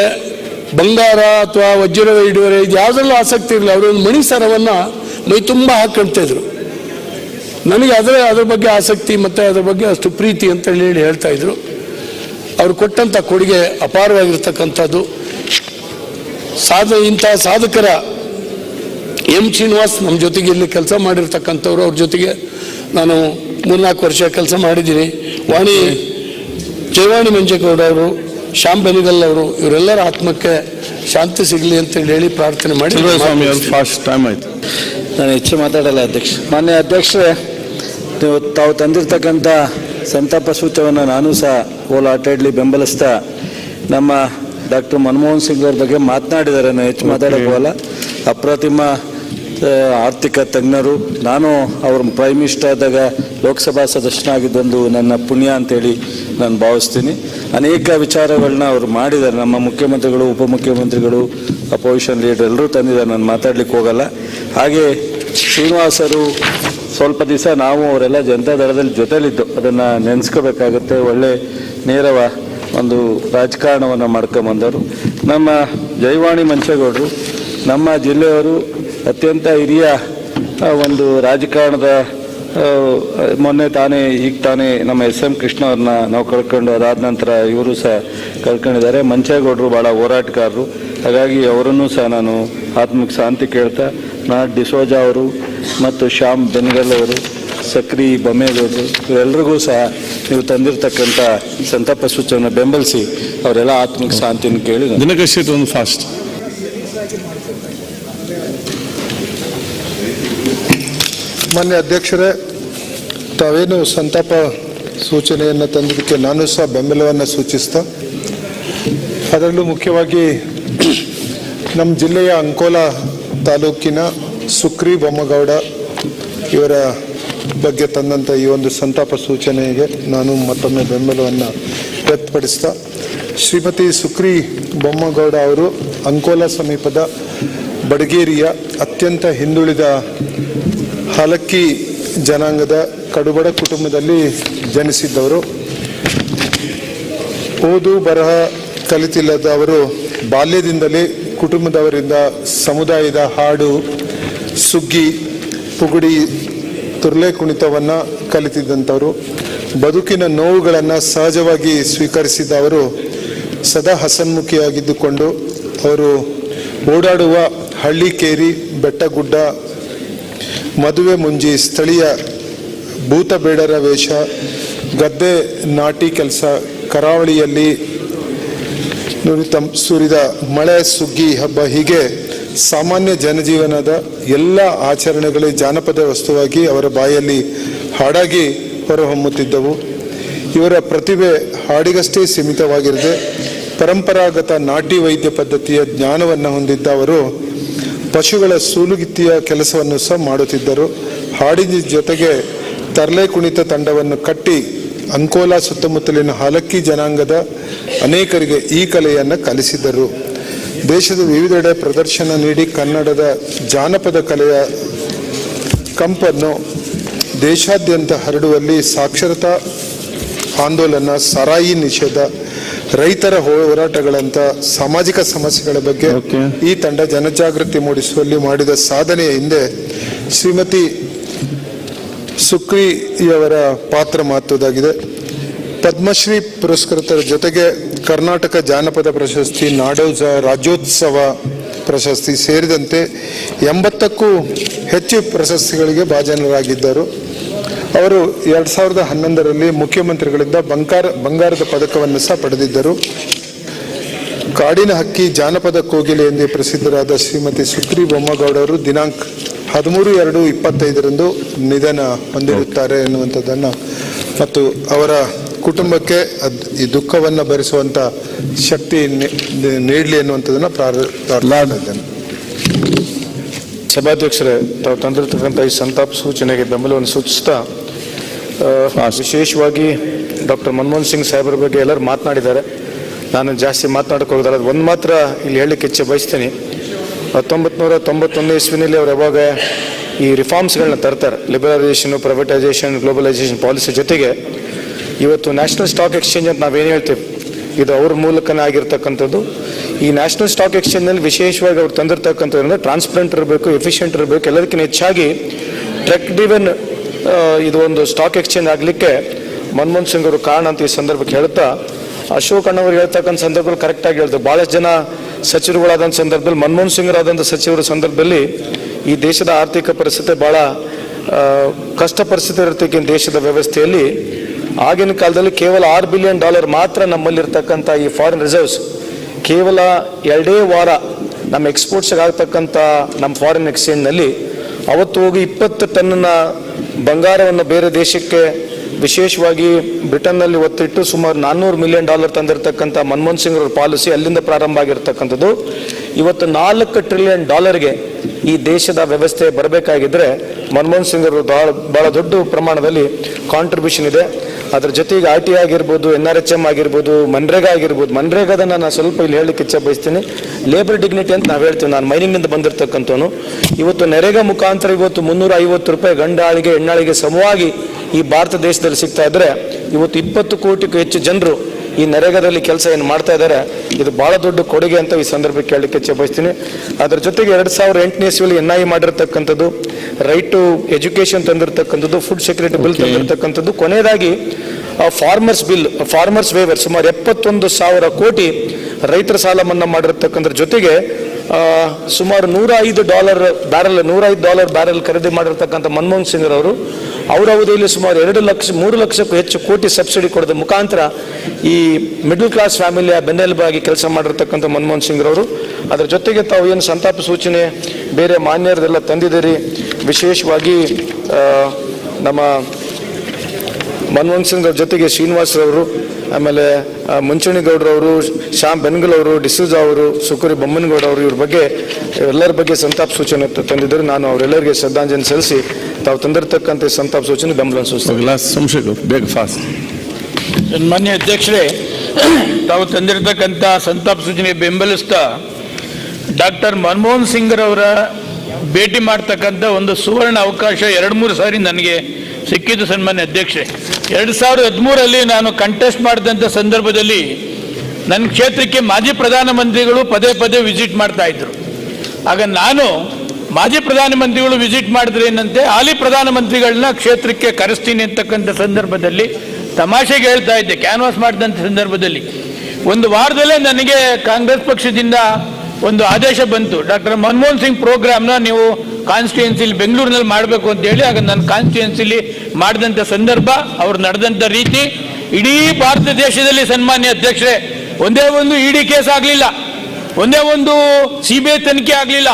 ಬಂಗಾರ ಅಥವಾ ವಜ್ರ ಇಡುವರೆ ಇದು ಯಾವುದ್ರಲ್ಲೂ ಆಸಕ್ತಿ ಇರಲಿಲ್ಲ ಅವರೊಂದು ಮಣಿ ಸರವನ್ನು ಮೈ ತುಂಬ ಹಾಕೊಳ್ತಾಯಿದ್ರು ನನಗೆ ಅದರ ಅದ್ರ ಬಗ್ಗೆ ಆಸಕ್ತಿ ಮತ್ತು ಅದ್ರ ಬಗ್ಗೆ ಅಷ್ಟು ಪ್ರೀತಿ ಅಂತ ಹೇಳಿ ಹೇಳ್ತಾ ಇದ್ರು. ಅವರು ಕೊಟ್ಟಂಥ ಕೊಡುಗೆ ಅಪಾರವಾಗಿರ್ತಕ್ಕಂಥದ್ದು. ಸಾಧ ಇಂಥ ಸಾಧಕರ ಎಂ ಶ್ರೀನಿವಾಸ್ ನಮ್ಮ ಜೊತೆಗೆ ಇಲ್ಲಿ ಕೆಲಸ ಮಾಡಿರ್ತಕ್ಕಂಥವ್ರು ಅವ್ರ ಜೊತೆಗೆ ನಾನು ಮೂರ್ನಾಲ್ಕು ವರ್ಷ ಕೆಲಸ ಮಾಡಿದ್ದೀನಿ. ವಾಣಿ ಜಯವಾಣಿ ಮಂಜೇಗೌಡ ಅವರು ಶ್ಯಾಮ್ ಬೆನಿಗಲ್ ಅವರು ಇವರೆಲ್ಲರ ಆತ್ಮಕ್ಕೆ ಶಾಂತಿ ಸಿಗಲಿ ಅಂತ ಹೇಳಿ ಪ್ರಾರ್ಥನೆ ಮಾಡಿ. ಫಾಸ್ಟ್ ಟೈಮ್ ಆಯಿತು. ನಾನು ಹೆಚ್ಚು ಮಾತಾಡಲ್ಲ ಅಧ್ಯಕ್ಷ. ಮಾನ್ಯ ಅಧ್ಯಕ್ಷರೇ ನೀವು ತಾವು ತಂದಿರ್ತಕ್ಕಂಥ ಸಂತಾಪ ಸೂಚವನ್ನು ನಾನು ಸಹ ಹೋಲಾಟೆಡ್ಲಿ ಬೆಂಬಲಿಸ್ತಾ ನಮ್ಮ ಡಾಕ್ಟರ್ ಮನಮೋಹನ್ ಸಿಂಗ್ ಅವ್ರ ಬಗ್ಗೆ ಮಾತನಾಡಿದ್ದಾರೆ. ನಾನು ಹೆಚ್ಚು ಮಾತಾಡೋಕ್ಕೋಲ್ಲ ಅಪ್ರತಿಮ ಆರ್ಥಿಕ ತಜ್ಞರು ನಾನು ಅವ್ರ ಪ್ರೈಮ್ ಮಿನಿಸ್ಟರ್ ಆದಾಗ ಲೋಕಸಭಾ ಸದಸ್ಯನಾಗಿದ್ದೊಂದು ನನ್ನ ಪುಣ್ಯ ಅಂತೇಳಿ ನಾನು ಭಾವಿಸ್ತೀನಿ. ಅನೇಕ ವಿಚಾರಗಳನ್ನ ಅವರು ಮಾಡಿದ್ದಾರೆ. ನಮ್ಮ ಮುಖ್ಯಮಂತ್ರಿಗಳು ಉಪಮುಖ್ಯಮಂತ್ರಿಗಳು ಅಪೋಸಿಷನ್ ಲೀಡರ್ ಎಲ್ಲರೂ ತಂದಿದ್ದಾರೆ. ನಾನು ಮಾತಾಡ್ಲಿಕ್ಕೆ ಹೋಗಲ್ಲ. ಹಾಗೆ ಶ್ರೀನಿವಾಸರು ಸ್ವಲ್ಪ ದಿವಸ ನಾವು ಅವರೆಲ್ಲ ಜನತಾ ದಳದಲ್ಲಿ ಜೊತೆಲಿದ್ದು. ಅದನ್ನು ನೆನೆಸ್ಕೋಬೇಕಾಗುತ್ತೆ. ಒಳ್ಳೆ ನೇರವ ಒಂದು ರಾಜಕಾರಣವನ್ನು ಮಾಡ್ಕೊಂಬಂದವರು ನಮ್ಮ ಜೈವಾಣಿ ಮಂಚೇಗೌಡರು, ನಮ್ಮ ಜಿಲ್ಲೆಯವರು ಅತ್ಯಂತ ಹಿರಿಯ ಒಂದು ರಾಜಕಾರಣದ ಮೊನ್ನೆ ತಾನೇ, ಈಗ ತಾನೇ ನಮ್ಮ ಎಸ್ ಎಂ ಕೃಷ್ಣ ಅವ್ರನ್ನ ನಾವು ಕಳ್ಕೊಂಡು ಅದಾದ ನಂತರ ಇವರು ಸಹ ಕಳ್ಕೊಂಡಿದ್ದಾರೆ. ಮಂಚೇಗೌಡರು ಭಾಳ ಹೋರಾಟಗಾರರು. ಹಾಗಾಗಿ ಅವರನ್ನು ಸಹ ನಾನು ಆತ್ಮಕ್ಕೆ ಶಾಂತಿ ಕೇಳ್ತಾ ನಾ ಡಿಸೋಜಾ ಅವರು ಮತ್ತು ಶ್ಯಾಮ್ ಬೆನ್ಗಲ್ ಅವರು ಸಕ್ರಿ ಬೊಮ್ಮೇಗೌಡರು ಇವರೆಲ್ಲರಿಗೂ ಸಹ ನೀವು ತಂದಿರತಕ್ಕಂಥ ಸಂತಾಪ ಸೂಚನೆ ಬೆಂಬಲಿಸಿ ಅವರೆಲ್ಲ ಆತ್ಮಕ್ಕೆ ಶಾಂತಿಯನ್ನು ಕೇಳಿ ನಾನು ಒಂದು ಫಾಸ್ಟ್ ಮಾನ್ಯ ಅಧ್ಯಕ್ಷರೇ ತಾವೇನು ಸಂತಾಪ ಸೂಚನೆಯನ್ನು ತಂದಿದ್ದಕ್ಕೆ ನಾನು ಸಹ ಬೆಂಬಲವನ್ನು ಸೂಚಿಸ್ತಾ ಅದರಲ್ಲೂ ಮುಖ್ಯವಾಗಿ ನಮ್ಮ ಜಿಲ್ಲೆಯ ಅಂಕೋಲಾ ತಾಲೂಕಿನ ಸುಕ್ರಿ ಬೊಮ್ಮಗೌಡ ಇವರ ಬಗ್ಗೆ ತಂದಂಥ ಈ ಒಂದು ಸಂತಾಪ ಸೂಚನೆಗೆ ನಾನು ಮತ್ತೊಮ್ಮೆ ಬೆಂಬಲವನ್ನು ವ್ಯಕ್ತಪಡಿಸ್ತಾ, ಶ್ರೀಮತಿ ಸುಕ್ರಿ ಬೊಮ್ಮಗೌಡ ಅವರು ಅಂಕೋಲಾ ಸಮೀಪದ ಬಡಗೇರಿಯ ಅತ್ಯಂತ ಹಿಂದುಳಿದ ಹಲಕ್ಕಿ ಜನಾಂಗದ ಕಡುಬಡ ಕುಟುಂಬದಲ್ಲಿ ಜನಿಸಿದ್ದವರು. ಓದು, ಬರಹ ಕಲಿತಿಲ್ಲದವರು ಬಾಲ್ಯದಿಂದಲೇ ಕುಟುಂಬದವರಿಂದ ಸಮುದಾಯದ ಹಾಡು, ಸುಗ್ಗಿ, ಪುಗುಡಿ, ತುರ್ಲೆ ಕುಣಿತವನ್ನು ಕಲಿತಿದ್ದಂಥವರು, ಬದುಕಿನ ನೋವುಗಳನ್ನು ಸಹಜವಾಗಿ ಸ್ವೀಕರಿಸಿದ ಅವರು ಸದಾ ಹಸನ್ಮುಖಿಯಾಗಿದ್ದುಕೊಂಡು ಅವರು ಓಡಾಡುವ ಹಳ್ಳಿ ಕೇರಿ ಬೆಟ್ಟಗುಡ್ಡ, ಮದುವೆ ಮುಂಜಿ ಸ್ಥಳೀಯ ಭೂತ ಬೇಡರ ವೇಷ, ಗದ್ದೆ ನಾಟಿ ಕೆಲಸ, ಕರಾವಳಿಯಲ್ಲಿ ನುರಿತ ಸುರಿದ ಮಳೆ, ಸುಗ್ಗಿ, ಹಬ್ಬ ಹೀಗೆ ಸಾಮಾನ್ಯ ಜನಜೀವನದ ಎಲ್ಲ ಆಚರಣೆಗಳೇ ಜಾನಪದ ವಸ್ತುವಾಗಿ ಅವರ ಬಾಯಲ್ಲಿ ಹಾಡಾಗಿ ಹೊರಹೊಮ್ಮುತ್ತಿದ್ದವು. ಇವರ ಪ್ರತಿಭೆ ಹಾಡಿಗಷ್ಟೇ ಸೀಮಿತವಾಗಿರದೆ ಪರಂಪರಾಗತ ನಾಟಿ ವೈದ್ಯ ಪದ್ಧತಿಯ ಜ್ಞಾನವನ್ನು ಹೊಂದಿದ್ದ ಅವರು ಪಶುಗಳ ಸೂಲುಗಿತ್ತಿಯ ಕೆಲಸವನ್ನು ಸಹ ಮಾಡುತ್ತಿದ್ದರು. ಹಾಡಿನ ಜೊತೆಗೆ ತರಲೆ ಕುಣಿತ ತಂಡವನ್ನು ಕಟ್ಟಿ ಅಂಕೋಲಾ ಸುತ್ತಮುತ್ತಲಿನ ಹಾಲಕ್ಕಿ ಜನಾಂಗದ ಅನೇಕರಿಗೆ ಈ ಕಲೆಯನ್ನು ಕಲಿಸಿದರು. ದೇಶದ ವಿವಿಧೆಡೆ ಪ್ರದರ್ಶನ ನೀಡಿ ಕನ್ನಡದ ಜಾನಪದ ಕಲೆಯ ಕಂಪನ್ನು ದೇಶಾದ್ಯಂತ ಹರಡುವಲ್ಲಿ ಸಾಕ್ಷರತಾ ಆಂದೋಲನ ಸರಾಯಿ ನಿಷೇಧ ರೈತರ ಹೋರಾಟಗಳಂತ ಸಾಮಾಜಿಕ ಸಮಸ್ಯೆಗಳ ಬಗ್ಗೆ ಈ ತಂಡ ಜನಜಾಗೃತಿ ಮೂಡಿಸುವಲ್ಲಿ ಮಾಡಿದ ಸಾಧನೆಯ ಹಿಂದೆ ಶ್ರೀಮತಿ ಸುಕ್ರಿಯವರ ಪಾತ್ರ ಮಹತ್ವದಾಗಿದೆ ಪದ್ಮಶ್ರೀ ಪುರಸ್ಕೃತರ ಜೊತೆಗೆ ಕರ್ನಾಟಕ ಜಾನಪದ ಪ್ರಶಸ್ತಿ, ನಾಡೋಜ ರಾಜ್ಯೋತ್ಸವ ಪ್ರಶಸ್ತಿ ಸೇರಿದಂತೆ ಎಂಬತ್ತಕ್ಕೂ ಹೆಚ್ಚು ಪ್ರಶಸ್ತಿಗಳಿಗೆ ಭಾಜನರಾಗಿದ್ದರು. ಅವರು ಎರಡು ಸಾವಿರದ ಹನ್ನೊಂದರಲ್ಲಿ ಮುಖ್ಯಮಂತ್ರಿಗಳಿಂದ ಬಂಗಾರ, ಬಂಗಾರದ ಪದಕವನ್ನು ಸಹ ಪಡೆದಿದ್ದರು. ಕಾಡಿನ ಹಕ್ಕಿ ಜಾನಪದ ಕೋಗಿಲೆ ಎಂದೇ ಪ್ರಸಿದ್ಧರಾದ ಶ್ರೀಮತಿ ಸುಕ್ರಿ ಬೊಮ್ಮಗೌಡರು ದಿನಾಂಕ ಹದಿಮೂರು ಎರಡು ಇಪ್ಪತ್ತೈದರಂದು ನಿಧನ ಹೊಂದಿರುತ್ತಾರೆ ಎನ್ನುವಂಥದ್ದನ್ನು ಮತ್ತು ಅವರ ಕುಟುಂಬಕ್ಕೆ ಅದ್- ಈ ದುಃಖವನ್ನು ಭರಿಸುವಂಥ ಶಕ್ತಿ ನೀ- ನೀಡಲಿ ಎನ್ನುವಂಥದ್ದನ್ನು ಪ್ರಾರ್ ಪ್ರಾರ್ಥನೆ ಇದ್ದೇನೆ. ಸಭಾಧ್ಯಕ್ಷರೇ ತಾವು ತಂದಿರತಕ್ಕಂಥ ಈ ಸಂತಾಪ ಸೂಚನೆಗೆ ಬೆಂಬಲವನ್ನು ಸೂಚಿಸ್ತಾ. ವಿಶೇಷವಾಗಿ ಡಾಕ್ಟರ್ ಮನಮೋಹನ್ ಸಿಂಗ್ ಸಾಹೇಬರ ಬಗ್ಗೆ ಎಲ್ಲರೂ ಮಾತನಾಡಿದ್ದಾರೆ. ನಾನು ಜಾಸ್ತಿ ಮಾತನಾಡಕ್ಕೆ ಹೋಗೋದಲ್ಲ ಒಂದು ಮಾತ್ರ ಇಲ್ಲಿ ಹೇಳಲಿಕ್ಕೆ ಇಚ್ಛೆ ಬಯಸ್ತೀನಿ. ಹತ್ತೊಂಬತ್ತು ನೂರ ತೊಂಬತ್ತೊಂದು ಇಸ್ವಿನಲ್ಲಿ ಅವ್ರು ಯಾವಾಗ ಈ ರಿಫಾರ್ಮ್ಸ್ಗಳನ್ನ ತರ್ತಾರೆ ಲಿಬರಲೈಸೇಷನ್ ಪ್ರೈವೇಟೈಸೇಷನ್ ಗ್ಲೋಬಲೈಸೇಷನ್ ಪಾಲಿಸಿ ಜೊತೆಗೆ ಇವತ್ತು ನ್ಯಾಷನಲ್ ಸ್ಟಾಕ್ ಎಕ್ಸ್ಚೇಂಜ್ ಅಂತ ನಾವೇನು ಹೇಳ್ತೀವಿ, ಇದು ಅವ್ರ ಮೂಲಕನೇ ಆಗಿರ್ತಕ್ಕಂಥದ್ದು. ಈ ನ್ಯಾಷನಲ್ ಸ್ಟಾಕ್ ಎಕ್ಸ್ಚೇಂಜ್ನಲ್ಲಿ ವಿಶೇಷವಾಗಿ ಅವ್ರು ತಂದಿರ್ತಕ್ಕಂಥದ್ದು ಅಂದರೆ ಟ್ರಾನ್ಸ್ಪರೆಂಟ್ ಇರಬೇಕು ಎಫಿಷಿಯೆಂಟ್ ಇರಬೇಕು, ಎಲ್ಲದಕ್ಕಿಂತ ಹೆಚ್ಚಾಗಿ ಟ್ರೆಕ್ ಡಿವನ್ ಇದು ಒಂದು ಸ್ಟಾಕ್ ಎಕ್ಸ್ಚೇಂಜ್ ಆಗಲಿಕ್ಕೆ ಮನಮೋಹನ್ ಸಿಂಗ್ ಅವರು ಕಾರಣ ಅಂತ ಈ ಸಂದರ್ಭಕ್ಕೆ ಹೇಳ್ತಾ, ಅಶೋಕ್ ಅಣ್ಣವ್ರು ಹೇಳ್ತಕ್ಕಂಥ ಸಂದರ್ಭದಲ್ಲಿ ಕರೆಕ್ಟಾಗಿ ಹೇಳ್ತಾರೆ ಭಾಳಷ್ಟು ಜನ ಸಚಿವರುಗಳಾದಂಥ ಸಂದರ್ಭದಲ್ಲಿ, ಮನಮೋಹನ್ ಸಿಂಗ್ರಾದಂಥ ಸಚಿವರ ಸಂದರ್ಭದಲ್ಲಿ ಈ ದೇಶದ ಆರ್ಥಿಕ ಪರಿಸ್ಥಿತಿ ಭಾಳ ಕಷ್ಟ ಪರಿಸ್ಥಿತಿ ಇರತಕ್ಕಂಥ ದೇಶದ ವ್ಯವಸ್ಥೆಯಲ್ಲಿ. ಆಗಿನ ಕಾಲದಲ್ಲಿ ಕೇವಲ ಆರು ಬಿಲಿಯನ್ ಡಾಲರ್ ಮಾತ್ರ ನಮ್ಮಲ್ಲಿರ್ತಕ್ಕಂಥ ಈ ಫಾರಿನ್ ರಿಸರ್ವ್ಸ್ ಕೇವಲ ಎರಡೇ ವಾರ ನಮ್ಮ ಎಕ್ಸ್ಪೋರ್ಟ್ಸ್ಗೆ ಆಗ್ತಕ್ಕಂಥ ನಮ್ಮ ಫಾರಿನ್ ಎಕ್ಸ್ಚೇಂಜ್ನಲ್ಲಿ ಅವತ್ತು ಹೋಗಿ ಇಪ್ಪತ್ತು ಟನ್ನ ಬಂಗಾರವನ್ನು ಬೇರೆ ದೇಶಕ್ಕೆ ವಿಶೇಷವಾಗಿ ಬ್ರಿಟನ್ನಲ್ಲಿ ಒತ್ತಿಟ್ಟು ಸುಮಾರು ನಾನ್ನೂರು ಮಿಲಿಯನ್ ಡಾಲರ್ ತಂದಿರತಕ್ಕಂಥ ಮನಮೋಹನ್ ಸಿಂಗ್ ಅವರ ಪಾಲಿಸಿ ಅಲ್ಲಿಂದ ಪ್ರಾರಂಭ ಆಗಿರ್ತಕ್ಕಂಥದ್ದು. ಇವತ್ತು ನಾಲ್ಕು ಟ್ರಿಲಿಯನ್ ಡಾಲರ್ಗೆ ಈ ದೇಶದ ವ್ಯವಸ್ಥೆ ಬರಬೇಕಾಗಿದ್ದರೆ ಮನಮೋಹನ್ ಸಿಂಗ್ ಅವರು ಭಾಳ ಭಾಳ ದೊಡ್ಡ ಪ್ರಮಾಣದಲ್ಲಿ ಕಾಂಟ್ರಿಬ್ಯೂಷನ್ ಇದೆ. ಅದರ ಜೊತೆಗೆ ಆರ್ ಟಿ ಆಗಿರ್ಬೋದು ಎನ್ ಆರ್ ಎಚ್ ಎಂ ಆಗಿರ್ಬೋದು, ಮನ್ರೇಗಾ ಆಗಿರ್ಬೋದು, ಮನ್ರೇಗಾದನ್ನು ನಾನು ಸ್ವಲ್ಪ ಇಲ್ಲಿ ಹೇಳಲಿಕ್ಕೆ ಇಚ್ಛೆ ಬಯಸ್ತೀನಿ. ಲೇಬರ್ ಡಿಗ್ನಿಟಿ ಅಂತ ನಾವು ಹೇಳ್ತೀವಿ, ನಾನು ಮೈನಿಂಗ್ನಿಂದ ಬಂದಿರತಕ್ಕಂಥವನು. ಇವತ್ತು ನರೇಗಾ ಮುಖಾಂತರ ಇವತ್ತು ಮುನ್ನೂರ ಐವತ್ತು ರೂಪಾಯಿ ಗಂಡಾಳಿಗೆ ಹೆಣ್ಣಾಳಿಗೆ ಸಮವಾಗಿ ಈ ಭಾರತ ದೇಶದಲ್ಲಿ ಸಿಗ್ತಾ ಇದ್ರೆ ಇವತ್ತು ಇಪ್ಪತ್ತು ಕೋಟಿಗೂ ಹೆಚ್ಚು ಜನರು ಈ ನರೇಗಾದಲ್ಲಿ ಕೆಲಸ ಏನು ಮಾಡ್ತಾ ಇದ್ದಾರೆ ಇದು ಬಹಳ ದೊಡ್ಡ ಕೊಡುಗೆ ಅಂತ ಈ ಸಂದರ್ಭಕ್ಕೆ ಕೇಳಲಿಕ್ಕೆ ಇಚ್ಛೆ ಬಯಸ್ತೀನಿ ಅದರ ಜೊತೆಗೆ ಎರಡು ಸಾವಿರ ಎಂಟನೇ ಇಸ್ವಿಯಲ್ಲಿ ಎನ್ ಐ ಮಾಡಿರ್ತಕ್ಕಂಥದ್ದು ರೈಟ್ ಟು ಎಜುಕೇಶನ್ ತಂದಿರತಕ್ಕಂಥದ್ದು ಫುಡ್ ಸೆಕ್ಯೂರಿಟಿ ಬಿಲ್ ತಂದಿರತಕ್ಕಂಥದ್ದು. ಕೊನೆಯದಾಗಿ ಫಾರ್ಮರ್ಸ್ ಬಿಲ್ ಫಾರ್ಮರ್ಸ್ ವೇವರ್ ಸುಮಾರು ಎಪ್ಪತ್ತೊಂದು ಸಾವಿರ ಕೋಟಿ ರೈತರ ಸಾಲ ಮನ್ನಾ ಮಾಡಿರ್ತಕ್ಕಂಥದ್ರ ಜೊತೆಗೆ ಸುಮಾರು ನೂರ ಐದು ಡಾಲರ್ ಬ್ಯಾರಲ್ ನೂರ ಐದು ಡಾಲರ್ ಬ್ಯಾರಲ್ ಖರೀದಿ ಮಾಡಿರ್ತಕ್ಕಂಥ ಮನಮೋಹನ್ ಸಿಂಗ್ ಅವರು ಅವರ ಅವಧಿಯಲ್ಲಿ ಸುಮಾರು ಎರಡು ಲಕ್ಷ, ಮೂರು ಲಕ್ಷಕ್ಕೂ ಹೆಚ್ಚು ಕೋಟಿ ಸಬ್ಸಿಡಿ ಕೊಡೋದ ಮುಖಾಂತರ ಈ ಮಿಡಲ್ ಕ್ಲಾಸ್ ಫ್ಯಾಮಿಲಿಯ ಬೆನ್ನೆಲುಬಾಗಿ ಕೆಲಸ ಮಾಡಿರ್ತಕ್ಕಂಥ ಮನಮೋಹನ್ ಸಿಂಗ್ ಅವರು ಅದರ ಜೊತೆಗೆ ತಾವು ಏನು ಸಂತಾಪ ಸೂಚನೆ ಬೇರೆ ಮಾನ್ಯರದೆಲ್ಲ ತಂದಿದ್ದೀರಿ. ವಿಶೇಷವಾಗಿ ನಮ್ಮ ಮನಮೋಹನ್ ಸಿಂಗ್ ಅವ್ರ ಜೊತೆಗೆ ಶ್ರೀನಿವಾಸರವರು ಆಮೇಲೆ ಮುಂಚೂಣಿಗೌಡರವರು ಶ್ಯಾಮ್ ಬೆನ್ಗಲ್ ಅವರು, ಡಿಸೂಜಾ ಅವರು, ಸುಕುರಿ ಬೊಮ್ಮನಗೌಡ ಅವರು ಇವ್ರ ಬಗ್ಗೆ ಎಲ್ಲರ ಬಗ್ಗೆ ಸಂತಾಪ ಸೂಚನೆ ತಂದಿದ್ದರು. ನಾನು ಅವರೆಲ್ಲರಿಗೆ ಶ್ರದ್ಧಾಂಜಲಿ ಸಲ್ಲಿಸಿ ತಾವು ತಂದಿರತಕ್ಕಂಥ ಸಂತಾಪ ಸೂಚನೆ ಬೆಂಬಲ ಸೋಮಶೇಖರ್ ಬೇಗ ಫಾಸ್ಟ್ ಸನ್ಮಾನ್ಯ ಅಧ್ಯಕ್ಷರೇ ತಾವು ತಂದಿರತಕ್ಕಂಥ ಸಂತಾಪ ಸೂಚನೆ ಬೆಂಬಲಿಸ್ತಾ ಡಾಕ್ಟರ್ ಮನಮೋಹನ್ ಸಿಂಗ್ರವರ ಭೇಟಿ ಮಾಡ್ತಕ್ಕಂಥ ಒಂದು ಸುವರ್ಣ ಅವಕಾಶ ಎರಡು ಮೂರು ಸಾರಿ ನನಗೆ ಸಿಕ್ಕಿದ್ದು ಸನ್ಮಾನ್ಯ ಅಧ್ಯಕ್ಷೆ ಎರಡು ಸಾವಿರದ ಹದಿಮೂರಲ್ಲಿ ನಾನು ಕಂಟೆಸ್ಟ್ ಮಾಡಿದಂಥ ಸಂದರ್ಭದಲ್ಲಿ ನನ್ನ ಕ್ಷೇತ್ರಕ್ಕೆ ಮಾಜಿ ಪ್ರಧಾನಮಂತ್ರಿಗಳು ಪದೇ ಪದೇ ವಿಸಿಟ್ ಮಾಡ್ತಾ ಇದ್ರು. ಆಗ ನಾನು ಮಾಜಿ ಪ್ರಧಾನಮಂತ್ರಿಗಳು ವಿಸಿಟ್ ಮಾಡಿದ್ರೆ ಏನಂತೆ? ಹಾಲಿ ಪ್ರಧಾನಮಂತ್ರಿಗಳನ್ನ ಕ್ಷೇತ್ರಕ್ಕೆ ಕರೆಸ್ತೀನಿ ಅಂತಕ್ಕಂಥ ಸಂದರ್ಭದಲ್ಲಿ ತಮಾಷೆಗೆ ಹೇಳ್ತಾ ಇದ್ದೆ ಕ್ಯಾನ್ವಾಸ್ ಮಾಡಿದಂಥ ಸಂದರ್ಭದಲ್ಲಿ. ಒಂದು ವಾರದಲ್ಲೇ ನನಗೆ ಕಾಂಗ್ರೆಸ್ ಪಕ್ಷದಿಂದ ಒಂದು ಆದೇಶ ಬಂತು. ಡಾಕ್ಟರ್ ಮನಮೋಹನ್ ಸಿಂಗ್ ಪ್ರೋಗ್ರಾಮ್ನ ನೀವು ಕಾನ್ಸ್ಟಿಟ್ಯೂನ್ಸಿಲಿ ಬೆಂಗಳೂರಿನಲ್ಲಿ ಮಾಡಬೇಕು ಅಂತ ಹೇಳಿ, ಆಗ ನನ್ನ ಕಾನ್ಸ್ಟಿಟ್ಯೂನ್ಸಿಲಿ ಮಾಡಿದಂಥ ಸಂದರ್ಭ, ಅವ್ರು ನಡೆದಂಥ ರೀತಿ, ಇಡೀ ಭಾರತ ದೇಶದಲ್ಲಿ ಸನ್ಮಾನ್ಯ ಅಧ್ಯಕ್ಷರೇ, ಒಂದೇ ಒಂದು ಇಡಿ ಕೇಸ್ ಆಗಲಿಲ್ಲ. ಒಂದೇ ಒಂದು ಸಿ ಬಿ ಐ ತನಿಖೆ ಆಗಲಿಲ್ಲ.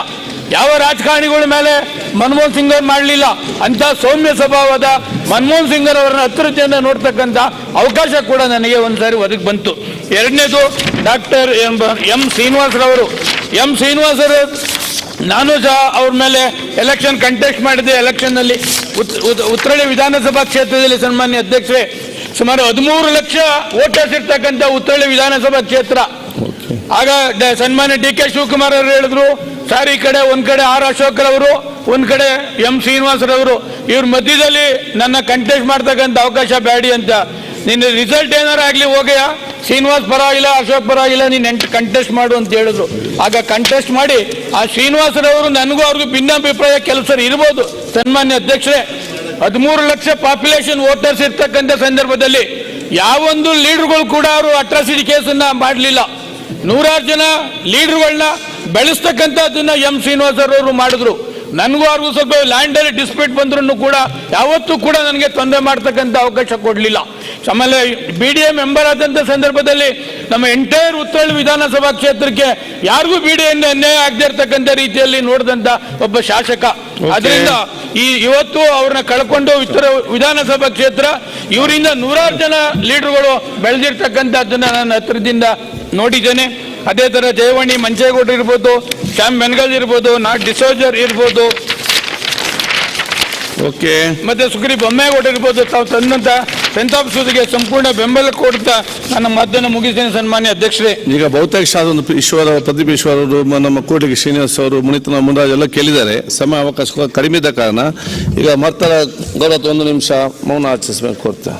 ಯಾವ ರಾಜಕಾರಣಿಗಳ ಮೇಲೆ ಮನಮೋಹನ್ ಸಿಂಗ್ ಅವ್ರು ಮಾಡಲಿಲ್ಲ? ಅಂತ ಸೌಮ್ಯ ಸ್ವಭಾವದ ಮನಮೋಹನ್ ಸಿಂಗ್ ಅವರನ್ನ ಅತೃಪ್ತಿಯಿಂದ ನೋಡ್ತಕ್ಕಂಥ ಅವಕಾಶ ಕೂಡ ನನಗೆ ಒಂದ್ಸಾರಿ ಒದಗಿ ಬಂತು. ಎರಡನೇದು ಡಾಕ್ಟರ್ ಎಂ ಶ್ರೀನಿವಾಸರವರು ಎಂ ಶ್ರೀನಿವಾಸರು ನಾನು ಸಹ ಅವ್ರ ಮೇಲೆ ಎಲೆಕ್ಷನ್ ಕಂಟೆಸ್ಟ್ ಮಾಡಿದೆ. ಎಲೆಕ್ಷನ್ನಲ್ಲಿ ಉತ್ ಉತ್- ಉತ್ತರಳ್ಳಿ ವಿಧಾನಸಭಾ ಕ್ಷೇತ್ರದಲ್ಲಿ ಸನ್ಮಾನ್ಯ ಅಧ್ಯಕ್ಷರೇ. ಸುಮಾರು ಹದಿಮೂರು ಲಕ್ಷ ವೋಟರ್ಸ್ ಇರ್ತಕ್ಕಂಥ ಉತ್ತರಳ್ಳಿ ವಿಧಾನಸಭಾ ಕ್ಷೇತ್ರ. ಆಗ ಸನ್ಮಾನ್ಯ ಡಿ ಕೆ ಶಿವಕುಮಾರ್ ಅವರು ಹೇಳಿದ್ರು ಸರ್, ಈ ಕಡೆ ಒಂದ್ ಕಡೆ ಆರ್ ಅಶೋಕ್ರವರು, ಒಂದ್ ಕಡೆ ಎಂ ಶ್ರೀನಿವಾಸರವರು, ಇವ್ರ ಮಧ್ಯದಲ್ಲಿ ನನ್ನ ಕಂಟೆಸ್ಟ್ ಮಾಡ್ತಕ್ಕಂಥ ಅವಕಾಶ ಬೇಡಿ ಅಂತ. ನಿನ್ನ ರಿಸಲ್ಟ್ ಏನಾರು ಆಗ್ಲಿ ಹೋಗಯ್ಯ ಶ್ರೀನಿವಾಸ್ ಪರವಾಗಿಲ್ಲ ಅಶೋಕ್ ಪರವಾಗಿಲ್ಲ ನೀನು ಎಂಟು ಕಂಟೆಸ್ಟ್ ಮಾಡು ಅಂತ ಹೇಳಿದ್ರು. ಆಗ ಕಂಟೆಸ್ಟ್ ಮಾಡಿ, ಆ ಶ್ರೀನಿವಾಸರವರು ನನಗೂ ಅವ್ರಿಗೂ ಭಿನ್ನಾಭಿಪ್ರಾಯ ಕೆಲಸ ಇರ್ಬೋದು, ಸನ್ಮಾನ್ಯ ಅಧ್ಯಕ್ಷರೇ. ಹದಿಮೂರು ಲಕ್ಷ ಪಾಪ್ಯುಲೇಷನ್ ವೋಟರ್ಸ್ ಇರ್ತಕ್ಕಂಥ ಸಂದರ್ಭದಲ್ಲಿ ಯಾವೊಂದು ಲೀಡರ್ಗಳು ಕೂಡ ಅವರು ಅಟ್ರಾಸಿಟಿ ಕೇಸನ್ನ ಮಾಡಲಿಲ್ಲ. ನೂರಾರು ಜನ ಲೀಡರ್ಗಳನ್ನ ಬೆಳೆಸ್ತಕ್ಕಂಥದ್ದನ್ನ ಎಂ ಶ್ರೀನಿವಾಸರವರು ಮಾಡಿದ್ರು. ನನಗೂ ಅವ್ರಿಗೂ ಸ್ವಲ್ಪ ಲ್ಯಾಂಡಲ್ಲಿ ಡಿಸ್ಪ್ಯೂಟ್ ಬಂದ್ರೂ ಕೂಡ ಯಾವತ್ತೂ ಕೂಡ ನನಗೆ ತೊಂದರೆ ಮಾಡ್ತಕ್ಕಂಥ ಅವಕಾಶ ಕೊಡಲಿಲ್ಲ. ಆಮೇಲೆ ಬಿ ಡಿ ಎ ಮೆಂಬರ್ ಆದಂಥ ಸಂದರ್ಭದಲ್ಲಿ ನಮ್ಮ ಎಂಟೈರ್ ಉತ್ತರಳ್ಳಿ ವಿಧಾನಸಭಾ ಕ್ಷೇತ್ರಕ್ಕೆ ಯಾರಿಗೂ ಬಿ ಡಿ ಅನ್ಯಾಯ ಆಗದೆ ಇರ್ತಕ್ಕಂಥ ರೀತಿಯಲ್ಲಿ ನೋಡಿದಂಥ ಒಬ್ಬ ಶಾಸಕ. ಅದರಿಂದ ಈ ಇವತ್ತು ಅವ್ರನ್ನ ಕಳ್ಕೊಂಡು ಉತ್ತರ ವಿಧಾನಸಭಾ ಕ್ಷೇತ್ರ ಇವರಿಂದ ನೂರಾರು ಜನ ಲೀಡರ್ಗಳು ಬೆಳೆದಿರ್ತಕ್ಕಂಥದ್ದನ್ನ ನಾನು ಹತ್ರದಿಂದ ನೋಡಿದ್ದೇನೆ. ಅದೇ ಥರ ಜಯವಾಣಿ ಮಂಜೇಗೌಡ ಇರ್ಬೋದು ಶ್ಯಾಮ್ ಬೆನ್ಗಲ್ ಇರ್ಬೋದು ನಾಟ್ ಡಿಸೋಜರ್ ಇರ್ಬೋದು. ಓಕೆ. ಮತ್ತೆ ಸುಗ್ರಿ ಬೊಮ್ಮೇಗೌಡ ಇರ್ಬೋದು ತಾವು ತಂದಂತ ಸಂತಾಪ ಸೂಚಿಗೆ ಸಂಪೂರ್ಣ ಬೆಂಬಲ ಕೊಡ್ತಾ ನನ್ನ ಮಾತನ್ನು ಮುಗಿಸ್ತೇನೆ ಸನ್ಮಾನ್ಯ ಅಧ್ಯಕ್ಷರೇ. ಈಗ ಬಹುತೇಕ ಶಾಸನ ಈಶ್ವರ ಪ್ರದೀಪ್ ಈಶ್ವರ ಅವರು ನಮ್ಮ ಕೋಟಿಗೆ ಶ್ರೀನಿವಾಸ್ ಅವರು ಮುನಿತನ ಮುಂದಾಜ್ ಎಲ್ಲ ಕೇಳಿದ್ದಾರೆ. ಸಮಯ ಅವಕಾಶ ಕಡಿಮೆ ಇದ್ದ ಕಾರಣ ಈಗ ಮತ್ತರ ಗೌರವ ಒಂದು ನಿಮಿಷ ಮೌನ ಆಚರಿಸಬೇಕು ಕೊಡ್ತೆ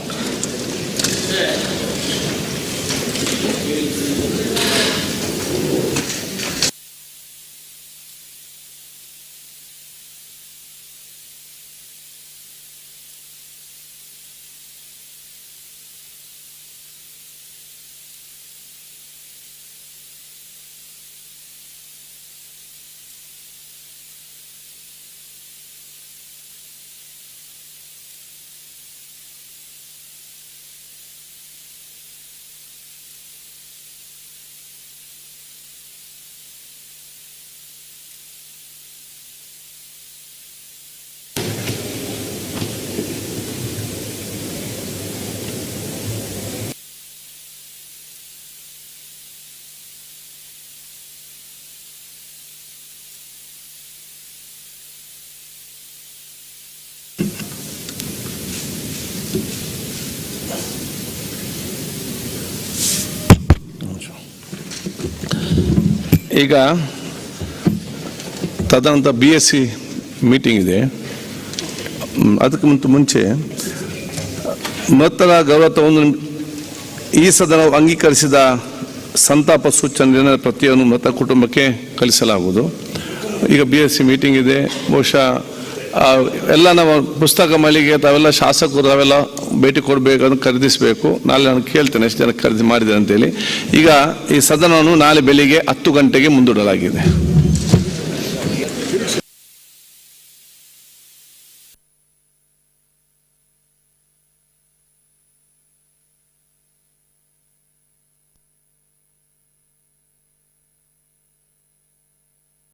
ಈಗ ತದನಂತರ ಬಿ ಎಸ್ ಸಿ ಮೀಟಿಂಗ್ ಇದೆ. ಅದಕ್ಕೆ ಮುಂಚೆ ಮುಂಚೆ ಮೃತರ ಗೌರವ ಒಂದು ಈ ಸದನ ಅಂಗೀಕರಿಸಿದ ಸಂತಾಪ ಸೂಚನೆಯನ್ನು ಪ್ರತಿಯನ್ನು ಮೃತ ಕುಟುಂಬಕ್ಕೆ ಕಲಿಸಲಾಗುವುದು ಈಗ ಬಿ ಎಸ್ ಸಿ ಮೀಟಿಂಗ್ ಇದೆ. ಬಹುಶಃ ಎಲ್ಲ ನಮ್ಮ ಪುಸ್ತಕ ಮಳಿಗೆ ತಾವೆಲ್ಲ ಶಾಸಕರು ಅವೆಲ್ಲ ಭೇಟಿ ಕೊಡಬೇಕು ಅಂತ ಖರೀದಿಸಬೇಕು. ನಾಳೆ ನಾನು ಕೇಳ್ತೇನೆ, ಎಷ್ಟು ಜನ ಖರೀದಿ ಮಾಡಿದೆ ಅಂತೇಳಿ. ಈಗ ಈ ಸದನವನ್ನು ನಾಳೆ ಬೆಳಿಗ್ಗೆ ಹತ್ತು ಗಂಟೆಗೆ ಮುಂದೂಡಲಾಗಿದೆ.